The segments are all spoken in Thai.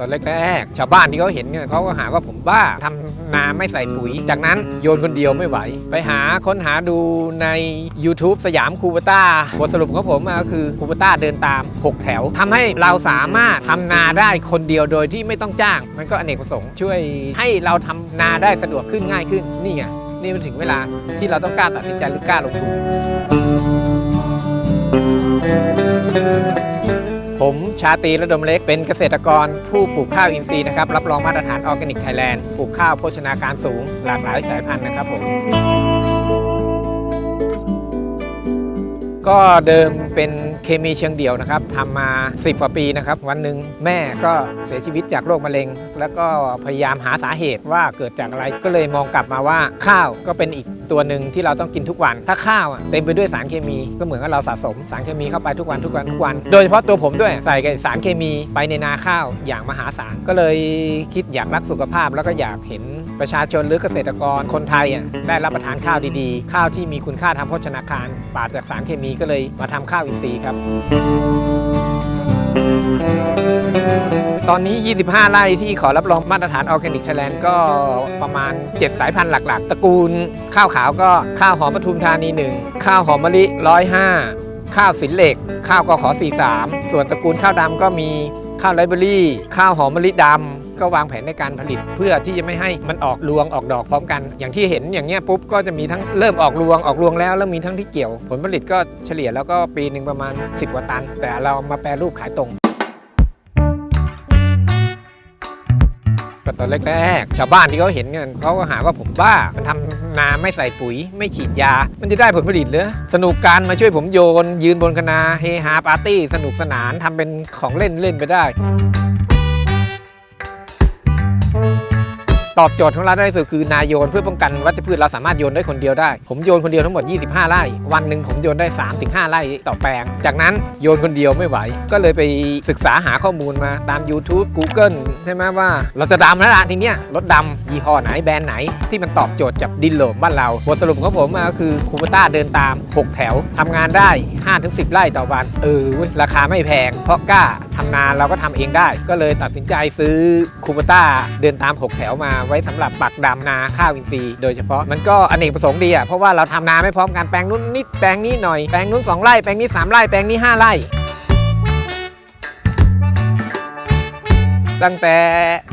ตอนแรกๆชาวบ้านที่เขาเห็นเนี่ยเขาก็หาว่าผมบ้าทำนาไม่ใส่ปุ๋ย จากนั้นโยนคนเดียวไม่ไหว ไปหาค้นหาดูใน YouTube สยามคูเปต้าบทสรุปของผมมาก็คือคูเปต้าเดินตาม 6 แถวทำให้เราสามารถทำนาได้คนเดียวโดยที่ไม่ต้องจ้าง มันก็อเนกประสงค์ช่วยให้เราทำนาได้สะดวกขึ้นง่ายขึ้น นี่ไงนี่มันถึงเวลาที่เราต้องกล้าตัดสินใจหรือกล้าลงทุน ผมชาตรีระดมเล็กเป็นเกษตรกรผู้ปลูกข้าวอินทรีย์นะครับรับรองมาตรฐานออร์แกนิกไทยแลนด์ปลูกข้าวโภชนาการสูง หลากหลายสายพันธุ์นะครับผมก็เดิมเป็นเคมีเชิงเดี่ยวนะครับทำมา 10กว่าปีนะครับ วันหนึ่งแม่ก็เสียชีวิตจากโรคมะเร็ง แล้วก็พยายามหาสาเหตุว่าเกิดจากอะไรก็เลยมองกลับมาว่าข้าวก็เป็นอีก ตัวหนึ่งที่เราต้องกินทุกวัน ถ้าข้าวเต็มไปด้วยสารเคมี ก็เหมือนกับเราสะสมสารเคมีเข้าไปทุกวันทุกวันทุกวัน โดยเฉพาะตัวผมด้วยใส่กับสารเคมีไปในนาข้าวอย่างมหาศาลก็เลยคิดอยากรักสุขภาพแล้วก็อยากเห็นประชาชนหรือเกษตรกรคนไทยอะได้รับประทานข้าวดีๆ ข้าวที่มีคุณค่าทางโภชนาการปราศจากสารเคมีก็เลยมาทำข้าวอินทรีย์ครับ ตอนนี้ 25 ไร่ที่ขอรับรองมาตรฐานออร์แกนิกไทยแลนด์ก็ประมาณ 7 สายพันธุ์หลัก ๆ ตระกูล ข้าวขาวก็ข้าวหอมปทุมธานี 1 ข้าวหอมมะลิ 105 ข้าวสินเหล็ก ข้าวกขอ43 ส่วนตระกูลข้าวดำก็มีข้าวไรเบอรี่ ข้าวหอมมะลิดำก็วางแผนในการผลิตเพื่อที่จะไม่ให้มันออกรวงออกดอกพร้อมกัน อย่างที่เห็นอย่างเงี้ยปุ๊บก็จะมีทั้งเริ่มออกรวงออกรวงแล้วแล้วมีทั้งที่เกี่ยว ผลผลิตก็เฉลี่ยแล้วก็ปีหนึ่งประมาณ 10กว่าตัน แต่เรามาแปรรูปขายตรง ตอนแรกๆ ชาวบ้านที่เขาเห็นกันเขาก็หาว่าผมบ้า มันทำนาไม่ใส่ปุ๋ย ไม่ฉีดยา มันจะได้ผลผลิตเหรือสนุกการมาช่วยผมโยน ยืนบนคณาเฮฮาปาร์ตี้ สนุกสนานทำเป็นของเล่นเล่นไปได้ ตอบโจทย์ของเราได้ที่สุดคือนายโยนเพื่อป้องกันวัชพืชเราสามารถโยนได้คนเดียวได้ ผมโยนคนเดียวทั้งหมด 25 ไร่ วันหนึ่งผมโยนได้ 3-5 ไร่ต่อแปลง จากนั้นโยนคนเดียวไม่ไหว ก็เลยไปศึกษาหาข้อมูลมาตาม YouTube Google ใช่ไหมว่า เราจะดำแล้วล่ะทีเนี้ยรถดำยี่ห้อไหนแบรนด์ไหน ที่มันตอบโจทย์กับดินโหลมบ้านเราบทสรุปของผมมาก็คือคูปต้าเดินตาม 6 แถวทำงานได้ 5-10 ไร่ต่อวันเออราคาไม่แพงเพราะกล้า ทำนาเราก็ทำเองได้ ก็เลยตัดสินใจซื้อคูปต้าเดินตาม 6 แถวมาไว้สำหรับปักดำนาข้าวอินทรีย์โดยเฉพาะมันก็อเนกประสงค์ดีอะเพราะว่าเราทำนาไม่พร้อมกันแปลงนู้นนิดแปลงนี้หน่อยแปลงนู้นสองไร่แปลงนี้สามไร่แปลงนี้ห้าไร่ตั้งแต่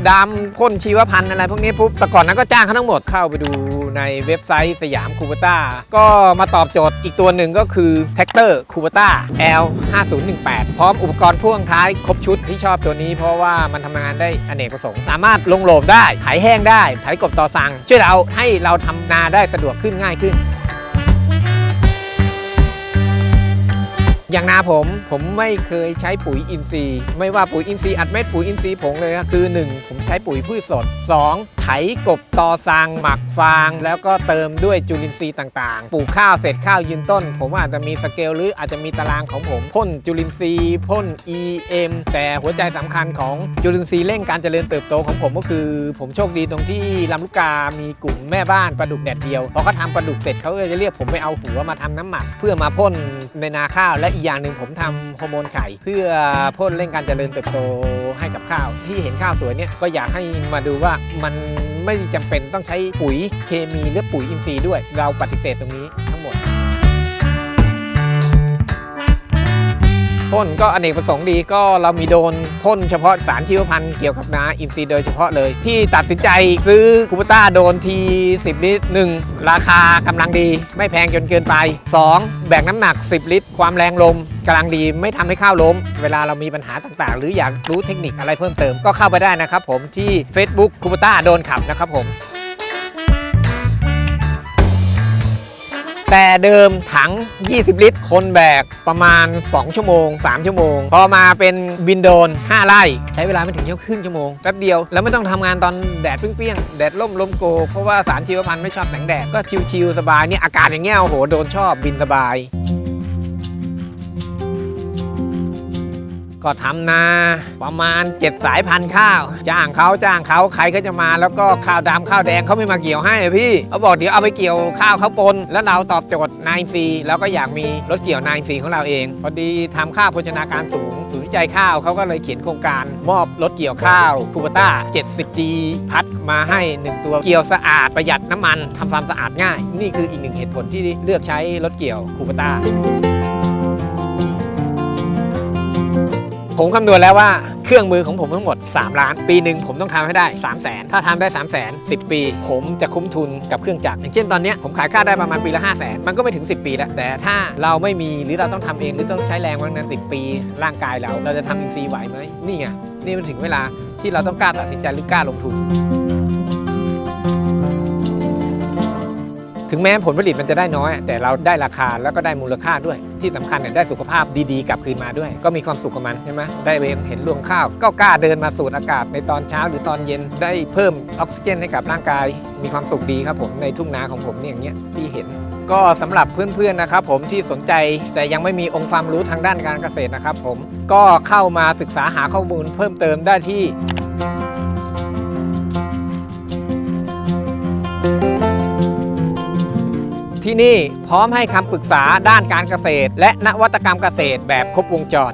ดำพ่นชีวพันธุ์อะไรพวกนี้ปุ๊บแต่ก่อนนั้นก็จ้างเขาทั้งหมดเข้าไปดู ในเว็บไซต์สยามคูเปต้าก็มาตอบโจทย์อีกตัวหนึ่งก็คือแท็กเตอร์คูเปต้า L 5018พร้อมอุปกรณ์พ่วงท้ายครบชุดที่ชอบตัวนี้เพราะว่ามันทำงานได้อเนกประสงค์ สามารถลงโหลบได้ไถแห้งได้ไถกบต่อสั่งช่วยเราให้เราทำนาได้สะดวกขึ้นง่ายขึ้น อย่างนาผมผมไม่เคยใช้ปุ๋ยอินทรีย์ ไม่ว่าปุ๋ยอินทรีย์อัดเม็ดปุ๋ยอินทรีย์ผงเลยคือ 1 ผมใช้ปุ๋ยพืชสด 2 ไถกบตอซังหมักฟาง แล้วก็เติมด้วยจุลินทรีย์ต่างๆ ปลูกข้าวเสร็จข้าวยืนต้น ผมอาจจะมีสเกลหรืออาจจะมีตารางของผมพ่นจุลินทรีย์พ่น EM แต่หัวใจสำคัญของจุลินทรีย์เร่งการเจริญเติบโตของผมก็คือ ผมโชคดีตรงที่ลำลูกกา มีกลุ่มแม่บ้านปลาดุกแดดเดียวพอเขาทำปลาดุกเสร็จเขาก็จะเรียกผมไปเอาหัวมาทำน้ำหมัก เพื่อมาพ่นในนาข้าวและกอย่างหนึ่งผมทำฮอร์โมนไข่เพื่อพ่นเร่งการเจริญเติบโตให้กับข้าว ที่เห็นข้าวสวยเนี่ยก็อยากให้มาดูว่ามันไม่จำเป็นต้องใช้ปุ๋ยเคมีหรือปุ๋ยอินทรีย์ด้วย เราปฏิเสธตรงนี้ พ่นก็อเนกประสงค์ดีก็เรามีโดนพ่นเฉพาะสารชีวพันธุ์เกี่ยวกับนาอินทรีย์โดยเฉพาะเลย ที่ตัดสินใจซื้อคูปต้าโดนที 10 ลิตร 1. ราคากำลังดี ไม่แพงจนเกินไป 2. แบกน้ำหนัก 10 ลิตร ความแรงลมกำลังดีไม่ทำให้ข้าวล้ม เวลาเรามีปัญหาต่างๆ หรืออยากรู้เทคนิคอะไรเพิ่มเติมก็เข้าไปได้นะครับผมที่ Facebook คูปต้าโดนขับนะครับผม แต่เดิมถัง 20 ลิตร คนแบกประมาณ 2 ชั่วโมง 3 ชั่วโมง พอมาเป็นบินโดน 5 ไร่ ใช้เวลาไม่ถึงครึ่งชั่วโมงแป๊บเดียว แล้วไม่ต้องทำงานตอนแดดเปรี้ยงๆ แดดล่มลมโก เพราะว่าสารชีวพันธุ์ไม่ชอบแสงแดด ก็ชิวๆสบายเนี่ยอากาศอย่างเงี้ยโอ้โหโดนชอบบินสบาย ก็ทำนาประมาณ 7 สายพันธุ์ข้าว จ้างเขาจ้างเขาใครก็จะมาแล้วก็ข้าวดำข้าวแดงเขาไม่มาเกี่ยวให้พี่เขาบอกเดี๋ยวเอาไปเกี่ยวข้าวเขาปน แล้วเราตอบโจทย์นายซีแล้วก็อยากมีรถเกี่ยวนายซีของเราเอง พอดีทำข้าวโภชนาการสูงศูนย์วิจัยข้าวเขาก็เลยเขียนโครงการมอบรถเกี่ยวข้าวคูปต้า 70G พัดมาให้ 1 ตัวเกี่ยวสะอาดประหยัดน้ำมันทำความสะอาดง่าย นี่คืออีกหนึ่งเหตุผลที่เลือกใช้รถเกี่ยวคูปต้า ผมคำนวณแล้วว่าเครื่องมือของผมทั้งหมด 3 ล้าน ปีหนึ่งผมต้องทำให้ได้ 3 0 0แสนถ้าทำได้ 3 0 0แสน10 ปี ผมจะคุ้มทุนกับเครื่องจักรอย่างเช่นตอนนี้ผมขายค่าได้ประมาณปีละ 5 0 0แสนมันก็ไม่ถึง 10 ปีแล้ว แต่ถ้าเราไม่มีหรือเราต้องทำเองหรือต้องใช้แรงวันนั้น 10 ปี ร่างกายเราเราจะทำอินทรีย์ไหวไหมนี่ไงนี่มันถึงเวลาที่เราต้องกล้าตัดสินใจหรือกล้าลงทุนถึงแม้ผลผลิตมันจะได้น้อย แต่เราได้ราคาแล้วก็ได้มูลค่าด้วย ที่สำคัญเนี่ยได้สุขภาพดีๆกลับคืนมาด้วย ก็มีความสุขกับมันใช่ไหมได้เวเห็นรวงข้าว ก็กล้าเดินมาสูดอากาศในตอนเช้าหรือตอนเย็นได้เพิ่มออกซิเจนให้กับร่างกาย มีความสุขดีครับผมในทุ่งนาของผมเนี่ยอย่างเงี้ยที่เห็นก็สำหรับเพื่อนๆนะครับผมที่สนใจแต่ยังไม่มีองค์ความรู้ทางด้านการเกษตรนะครับผมก็เข้ามาศึกษาหาข้อมูลเพิ่มเติมได้ที่ ที่นี่พร้อมให้คำปรึกษาด้านการเกษตร และนวัตกรรมเกษตรแบบครบวงจร